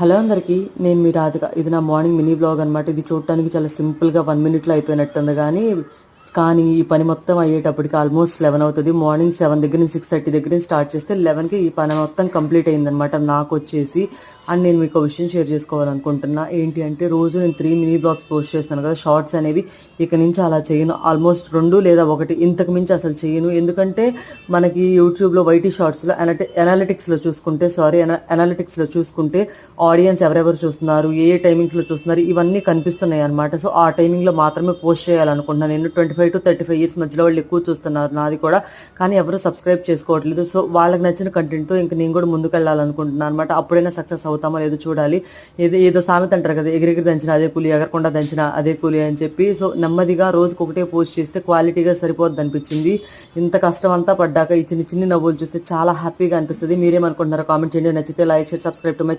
Hello అందరికీ నేను మీ రాధిక. ఇది నా మార్నింగ్ మినీ బ్లాగ్ అనమాట ఇది చూడటానికి చాలా సింపుల్గా వన్ మినిట్లో అయిపోయినట్టుంది కానీ కానీ ఈ పని మొత్తం అయ్యేటప్పటికి ఆల్మోస్ట్ లెవెన్ అవుతుంది. మార్నింగ్ సెవెన్ దగ్గర నుంచి సిక్స్ థర్టీ దగ్గర నుంచి స్టార్ట్ చేస్తే లెవెన్కి ఈ పని మొత్తం కంప్లీట్ అయిందనమాట నాకు వచ్చేసి. అండ్ నేను మీకు విషయం షేర్ చేసుకోవాలనుకుంటున్నా. ఏంటి అంటే రోజు నేను త్రీ మినీ బ్లాగ్స్ పోస్ట్ చేస్తాను కదా. షార్ట్స్ అనేవి ఇక నుంచి అలా చేయను. ఆల్మోస్ట్ రెండు లేదా ఒకటి ఇంతకు మించి అసలు చేయను. ఎందుకంటే మనకి యూట్యూబ్లో వైటీ షార్ట్స్లో అనటి అనాలిటిక్స్లో చూసుకుంటే సారీ ఎనాలిటిక్స్లో చూసుకుంటే ఆడియన్స్ ఎవరెవరు చూస్తున్నారు ఏ ఏ టైమింగ్స్లో చూస్తున్నారు ఇవన్నీ కనిపిస్తున్నాయి అనమాట సో ఆ టైమింగ్లో మాత్రమే పోస్ట్ చేయాలనుకుంటున్నాను నేను twenty five to thirty five years మధ్యలో వాళ్ళు ఎక్కువ చూస్తున్నారు నాది కూడా. కానీ ఎవరు సబ్స్క్రైబ్ చేసుకోవట్లేదు. సో వాళ్ళకి నచ్చిన కంటెంట్తో ఇంకా నేను కూడా ముందుకు వెళ్ళాలనుకుంటున్నాను అనమాట అప్పుడైనా సక్సెస్ అవుతామో లేదో చూడాలి. ఏదో ఏదో సామెత అంటారు కదా ఎగిరెగిరి దంచిన అదే కూలి ఎగరకుండా దంచిన అదే కూలి అని చెప్పి. సో నెమ్మదిగా రోజుకి ఒకటే పోస్ట్ చేస్తే క్వాలిటీగా సరిపోద్ది అనిపించింది. ఇంత కష్టం అంతా పడ్డాక ఈ చిన్న చిన్ని నవ్వులు చూస్తే చాలా హ్యాపీగా అనిపిస్తుంది. మీరేమనుకుంటున్నారో కామెంట్ చేయండి. నచ్చితే like share subscribe to my